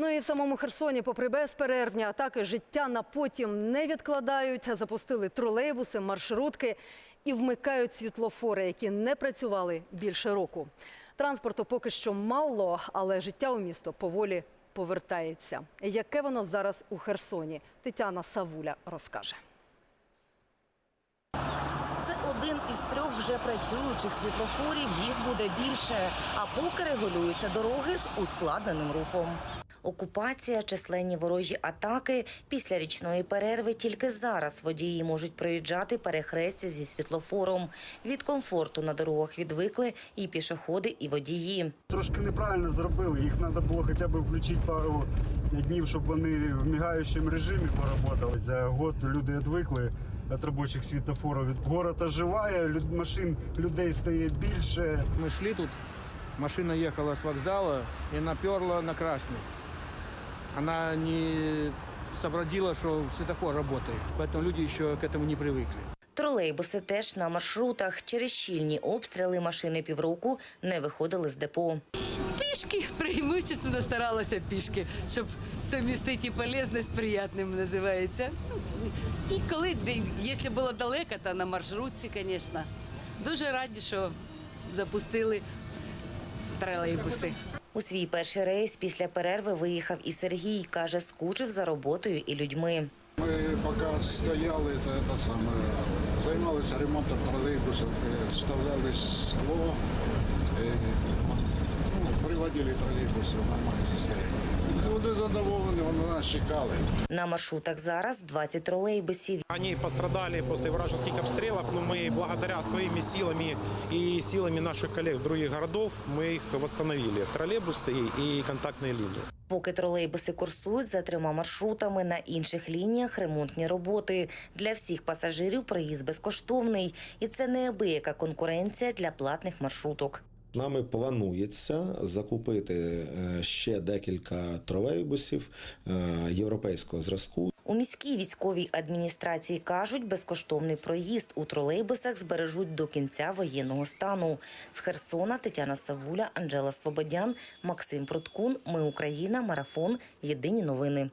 Ну і в самому Херсоні, попри безперервні атаки, життя на потім не відкладають. Запустили тролейбуси, маршрутки і вмикають світлофори, які не працювали більше року. Транспорту поки що мало, але життя у місто поволі повертається. Яке воно зараз у Херсоні? Тетяна Савуля розкаже. Це один із трьох вже працюючих світлофорів. Їх буде більше. А поки регулюються дороги з ускладненим рухом. Окупація, численні ворожі атаки. Після річної перерви тільки зараз водії можуть проїжджати перехрестя зі світлофором. Від комфорту на дорогах відвикли і пішоходи, і водії. Трошки неправильно зробили. Їх треба було хоча б включити пару днів, щоб вони в мігаючому режимі поработали. За год люди відвикли від робочих світофорів. Город оживає, люд- машин людей стає більше. Мы шли тут, машина ехала с вокзала и наперла на красный Она не сообразила, что светофор работает, поэтому люди еще к этому не привыкли. Тролейбуси теж на маршрутах. Через щільні обстріли машини півроку не виходили з депо. пішки, преимущественно старалася пішки, щоб совмістити і полезне з приятним називається. І коли, де- якщо було далеко, то на маршрутці, звісно. Дуже раді, що запустили тролейбуси. У свій перший рейс після перерви виїхав і Сергій. Каже, скучив за роботою і людьми. Ми поки стояли, то це саме, займалися ремонтом тролейбусів, е, вставляли скло, е, ну, приводили тролейбуси в нормальне состояние Люди задоволені, вони нас чекали. На маршрутах зараз 20 тролейбусів. Они пострадали после вражеских обстрелов, но мы благодаря своими силами и силами наших коллег с других городов мы их восстановили. Троллейбусы и контактные линии. Поки тролейбуси курсують за трьома маршрутами, на інших лініях ремонтні роботи. Для всіх пасажирів проїзд безкоштовний. І це неабияка конкуренція для платних маршруток. Нами планується закупити е, ще декілька тролейбусів е, європейського зразку. У міській військовій адміністрації кажуть, безкоштовний проїзд у тролейбусах збережуть до кінця воєнного стану. З Херсона Тетяна Савуля, Анжела Слободян, Максим Проткун. Ми Україна. Марафон. Єдині новини.